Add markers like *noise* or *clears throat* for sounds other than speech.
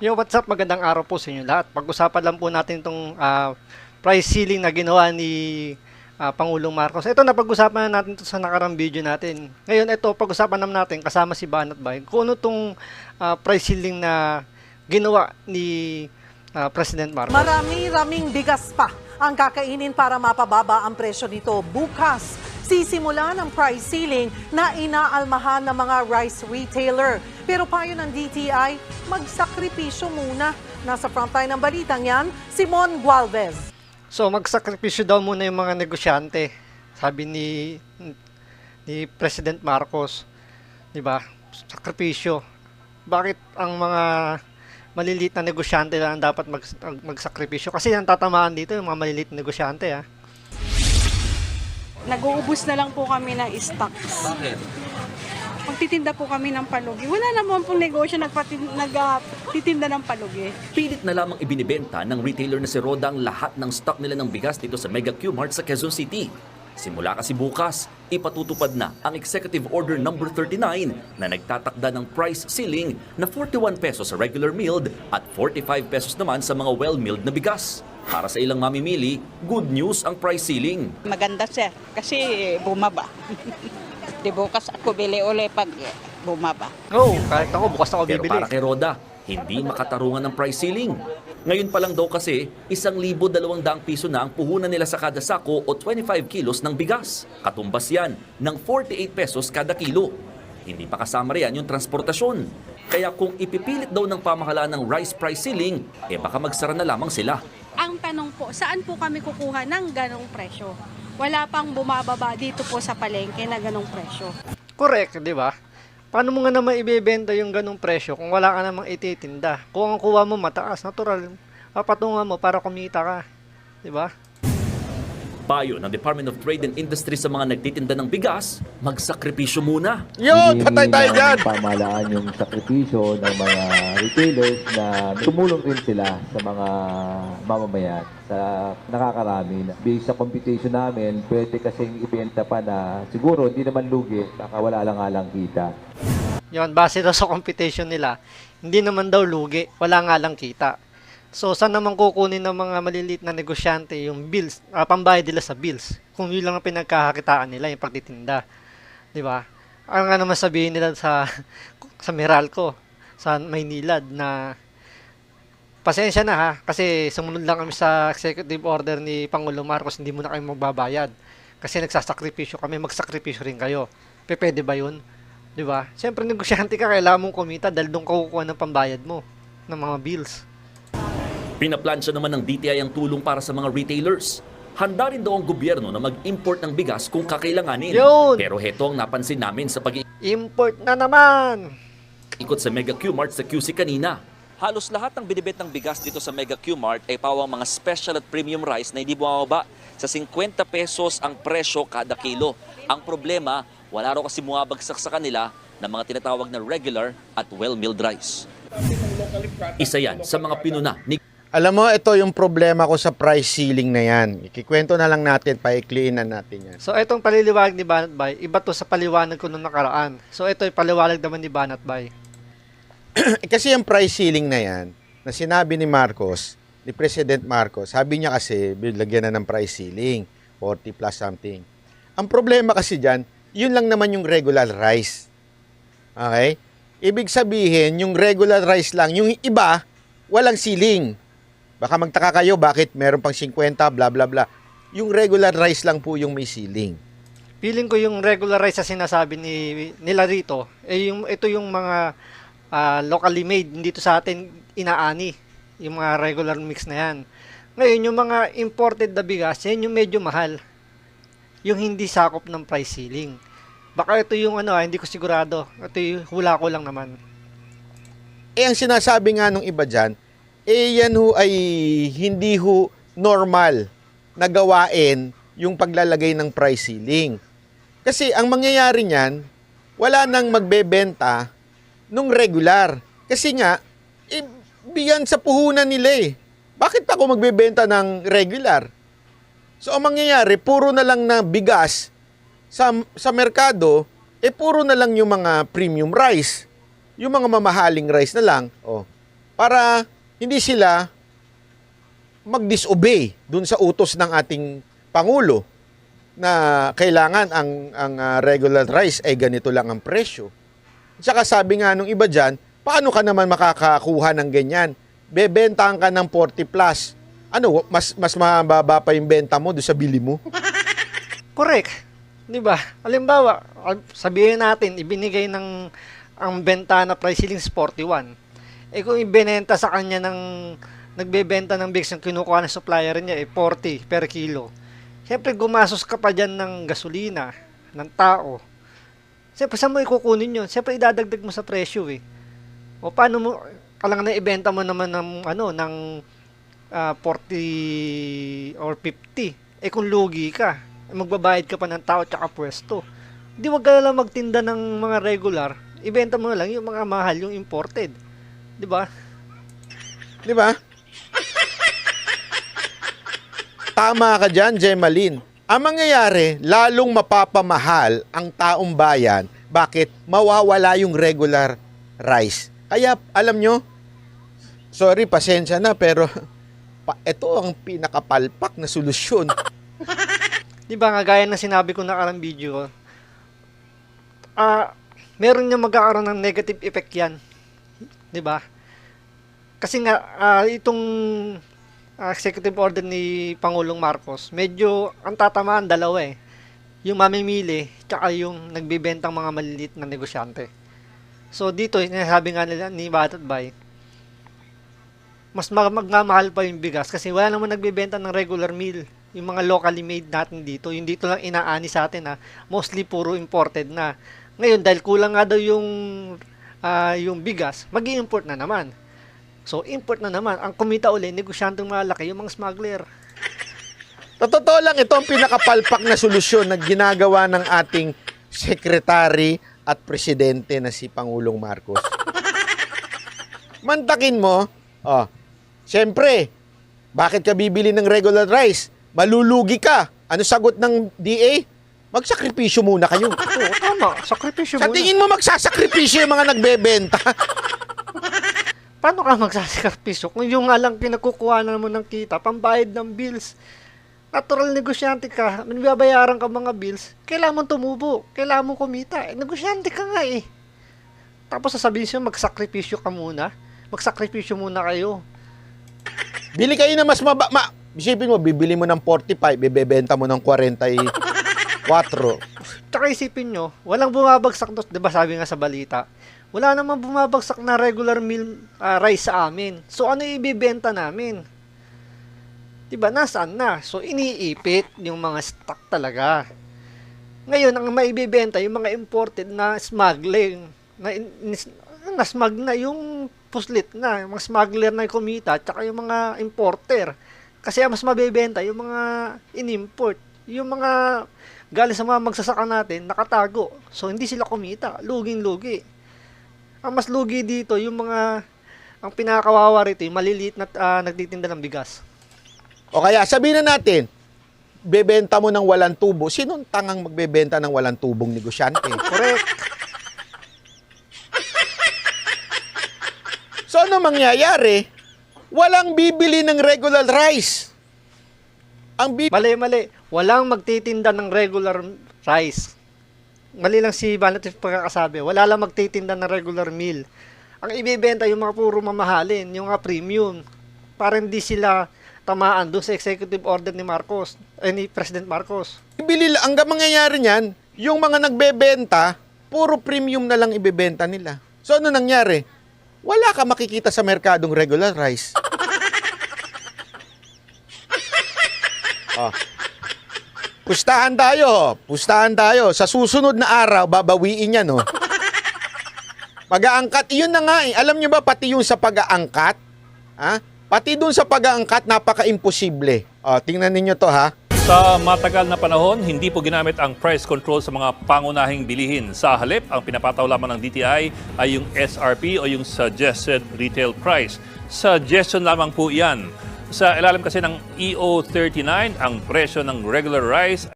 Yo, what's up? Magandang araw po sa inyo lahat. Pag-usapan lang po natin itong ah, price ceiling na ginawa ni ah, Pangulong Marcos. Ito na pag-usapan na natin to sa nakarang video natin. Ngayon, ito pag-usapan naman natin kasama si Banat Bay kung ano itong ah, price ceiling na ginawa ni ah, President Marcos. Marami-raming bigas pa ang kakainin para mapababa ang presyo nito bukas. Sisimula ng price ceiling na inaalmahan ng mga rice retailer. Pero payo ng DTI, magsakripisyo muna. Nasa frontline ng balitang yan, Simon Gualvez. So, magsakripisyo daw muna yung mga negosyante. Sabi ni ni President Marcos, 'di ba? Sakripisyo. Bakit ang mga maliliit na negosyante lang ang dapat mag, magsakripisyo? Kasi ang tatamaan dito yung mga maliliit na negosyante, ah. Nag-uubos na lang po kami ng stocks. Bakit? Magtitinda po kami ng palugi. Wala naman pong negosyo nagtitinda ng palugi. Pilit na lamang ibinibenta ng retailer na si Roda ang lahat ng stock nila ng bigas dito sa Mega Q-Mart sa Quezon City. Simula kasi bukas, ipatutupad na ang Executive Order number 39 na nagtatakda ng price ceiling na 41 pesos sa regular milled at 45 pesos naman sa mga well-milled na bigas. Para sa ilang mamimili, good news ang price ceiling. Maganda sir, kasi bumaba. *laughs* Di bukas ako bili uli pag bumaba. Oh, kahit ako, bukas ako Pero bibili. para kay Roda, hindi makatarungan ng price ceiling. Ngayon pa lang daw kasi, isang libo dalawang daang piso na ang puhunan nila sa kada sako o 25 kilos ng bigas. Katumbas yan ng 48 pesos kada kilo. Hindi pa kasama riyan yung transportasyon. Kaya kung ipipilit daw ng pamahalaan ng rice price ceiling, eh baka magsara na lamang sila. Tanong po, saan po kami kukuha ng ganong presyo? Wala pang bumababa dito po sa palengke na ganong presyo. Correct, di ba? Paano mo nga naman ibebenta yung ganong presyo kung wala ka namang ititinda? Kung ang kuha mo mataas, natural, papatungan mo para kumita ka. Di ba? Payo ng Department of Trade and Industry sa mga nagtitinda ng bigas, magsakripisyo muna. Yun, patay tayo dyan! Pamahalaan yung sakripisyo ng mga retailers na tumulong rin sila sa mga mamamayan sa nakakarami. Based sa computation namin, pwede kasing ibenta pa na siguro hindi naman lugi, baka wala lang alang kita. Yon, base daw sa computation nila, hindi naman daw lugi, wala nga lang kita. So, saan naman kukunin ng mga maliliit na negosyante yung bills, ah, pambayad nila sa bills? Kung yun lang ang pinagkakakitaan nila, yung pagtitinda. Di ba? Ang nga naman sabihin nila sa, *laughs* sa Meralco, sa Maynilad, na pasensya na ha, kasi sumunod lang kami sa executive order ni Pangulong Marcos, hindi mo na kayo magbabayad. Kasi nagsasakripisyo kami, magsakripisyo rin kayo. Pe, pwede ba yun? Di ba? Siyempre, negosyante ka, kailangan mong kumita dahil doon ka kukuha ng pambayad mo ng mga bills. Pinaplansya naman ng DTI ang tulong para sa mga retailers. Handa rin daw ang gobyerno na mag-import ng bigas kung kakailanganin. Yun! Pero heto ang napansin namin sa pag Import na naman! ikot sa Mega Q-Mart sa QC kanina. Halos lahat ng binibit ng bigas dito sa Mega Q-Mart ay pawang mga special at premium rice na hindi bumababa. Sa 50 pesos ang presyo kada kilo. Ang problema, wala raw kasi bumabagsak sa kanila ng mga tinatawag na regular at well-milled rice. Isa yan sa mga pinuna ni Alam mo, ito yung problema ko sa price ceiling na yan. Ikikwento na lang natin, paikliin na natin yan. So, itong paliliwanag ni Banat Bay, iba to sa paliwanag ko nung nakaraan. So, ito yung paliwanag naman ni Banat Bay. *clears throat* Kasi yung price ceiling na yan, na sinabi ni Marcos, ni President Marcos, sabi niya kasi, lagyan na ng price ceiling, 40 plus something. Ang problema kasi dyan, yun lang naman yung regular rice. Okay? Ibig sabihin, yung regular rice lang, yung iba, walang ceiling. Baka magtaka kayo, bakit meron pang 50, bla bla bla. Yung regular rice lang po yung may ceiling. Feeling ko yung regular rice na sinasabi ni, nila rito, eh yung, ito yung mga ah, locally made, dito sa atin inaani. Yung mga regular mix na yan. Ngayon, yung mga imported na bigas, yan yung medyo mahal. Yung hindi sakop ng price ceiling. Baka ito yung ano, ah, hindi ko sigurado. Ito yung hula ko lang naman. Eh, ang sinasabi nga nung iba dyan, eh yan ho ay hindi ho normal na gawain yung paglalagay ng price ceiling. Kasi ang mangyayari niyan, wala nang magbebenta nung regular. Kasi nga, eh, biyan sa puhunan nila eh. Bakit ako magbebenta ng regular? So ang mangyayari, puro na lang na bigas sa, sa merkado, eh puro na lang yung mga premium rice. Yung mga mamahaling rice na lang, oh, para hindi sila mag-disobey dun sa utos ng ating Pangulo na kailangan ang, ang ah, regular rice ay ganito lang ang presyo. Tsaka sabi nga nung iba dyan, paano ka naman makakakuha ng ganyan? Bebentahan ka ng 40 plus. Ano, mas, mas mababa pa yung benta mo doon sa bili mo? *laughs* Correct. 'Di ba? Halimbawa, al- sabihin natin ibinigay ng ang benta na price ceiling is 41. Eh kung ibenta sa kanya ng nagbebenta ng bigs yung kinukuha ng supplier niya eh 40 per kilo. Siyempre gumasos ka pa dyan ng gasolina, ng tao. Siyempre saan mo ikukunin yun? Siyempre idadagdag mo sa presyo eh. O paano mo, kalang na ibenta mo naman ng ano, ng ah, 40 or 50. Eh kung lugi ka, eh, magbabayad ka pa ng tao tsaka pwesto. Di wag ka lang magtinda ng mga regular, ibenta mo na lang yung mga mahal, yung imported. Di ba? Di ba? Tama ka dyan, Gemaline. Ang mangyayari, lalong mapapamahal ang taong bayan. Bakit? Mawawala yung regular rice. Kaya, alam nyo, sorry, pasensya na, pero *laughs* pa, ito ang pinakapalpak na solusyon. *laughs* Di ba nga gaya ng sinabi ko na karang video, ah, meron niya magkakaroon ng negative effect yan. Di ba? Kasi nga, ah, itong ah, executive order ni Pangulong Marcos, medyo ang tatamaan dalawa eh. Yung mamimili, tsaka yung nagbibentang mga maliliit na negosyante. So dito, sinasabi nga nila ni Batat Bay, mas mag- magmamahal pa yung bigas kasi wala naman nagbebenta ng regular meal. Yung mga locally made natin dito, yung dito lang inaani sa atin ha, mostly puro imported na. Ngayon, dahil kulang nga daw yung, ah, yung bigas, mag import na naman. So, import na naman. Ang kumita uli, negosyanteng malaki, yung mga smuggler. Totoo lang, ito ang pinakapalpak na solusyon na ginagawa ng ating sekretary at presidente na si Pangulong Marcos. Mantakin mo, oh, siyempre, bakit ka bibili ng regular rice? Malulugi ka. Ano sagot ng DA? Magsakripisyo muna kayo. *laughs* Oo, tama. Sakripisyo Sa muna. tingin mo magsasakripisyo yung mga nagbebenta? *laughs* Paano ka magsasakripisyo kung yung nga lang pinagkukuha na mo ng kita, pambayad ng bills? Natural negosyante ka, may babayaran ka mga bills, kailangan mo tumubo, kailangan mo kumita. Eh, negosyante ka nga eh. Tapos sasabihin siya, magsakripisyo ka muna. Magsakripisyo muna kayo. Bili kayo na mas maba... Ma, isipin mo, bibili mo ng 45, bibebenta mo ng 44. Tsaka isipin nyo, walang bumabagsak to, di ba sabi nga sa balita, wala namang bumabagsak na regular meal ah, rice sa amin. So ano ibibenta namin? Di ba nasaan na? So iniipit yung mga stock talaga. Ngayon, ang maibibenta, yung mga imported na smuggling, na, na smug na yung puslit na, yung mga smuggler na kumita, tsaka yung mga importer. Kasi mas mabibenta, yung mga in-import, yung mga galing sa mga magsasaka natin, nakatago. So, hindi sila kumita. Luging-lugi. Ang mas lugi dito, yung mga, ang pinakawawa rito, yung maliliit na ah, nagtitinda ng bigas. O kaya sabihin na natin, bebenta mo ng walang tubo. Sinong tangang magbebenta ng walang tubong negosyante? *laughs* Correct. So ano mangyayari? Walang bibili ng regular rice. Ang bibili Mali, mali. Walang magtitinda ng regular rice. Mali lang si Banatif pagkakasabi. Wala lang magtitinda ng regular meal. Ang ibibenta yung mga puro mamahalin, yung mga premium. Para hindi sila tamaan doon sa executive order ni Marcos, eh, ni President Marcos. bibili ang mangyayari niyan, yung mga nagbebenta, puro premium na lang ibebenta nila. So ano nangyari? Wala ka makikita sa merkadong regular rice. oh. *laughs* Pustahan tayo, pustahan tayo. Sa susunod na araw, babawiin yan, no? Pag-aangkat, yun na nga eh. Alam nyo ba, pati yung sa pag-aangkat, ha? Pati dun sa pag-aangkat, napaka-imposible. O, tingnan ninyo to, ha? Sa matagal na panahon, hindi po ginamit ang price control sa mga pangunahing bilihin. Sa halip, ang pinapataw lamang ng DTI ay yung SRP o yung Suggested Retail Price. Suggestion lamang po yan. Sa ilalim kasi ng EO39, ang presyo ng regular rice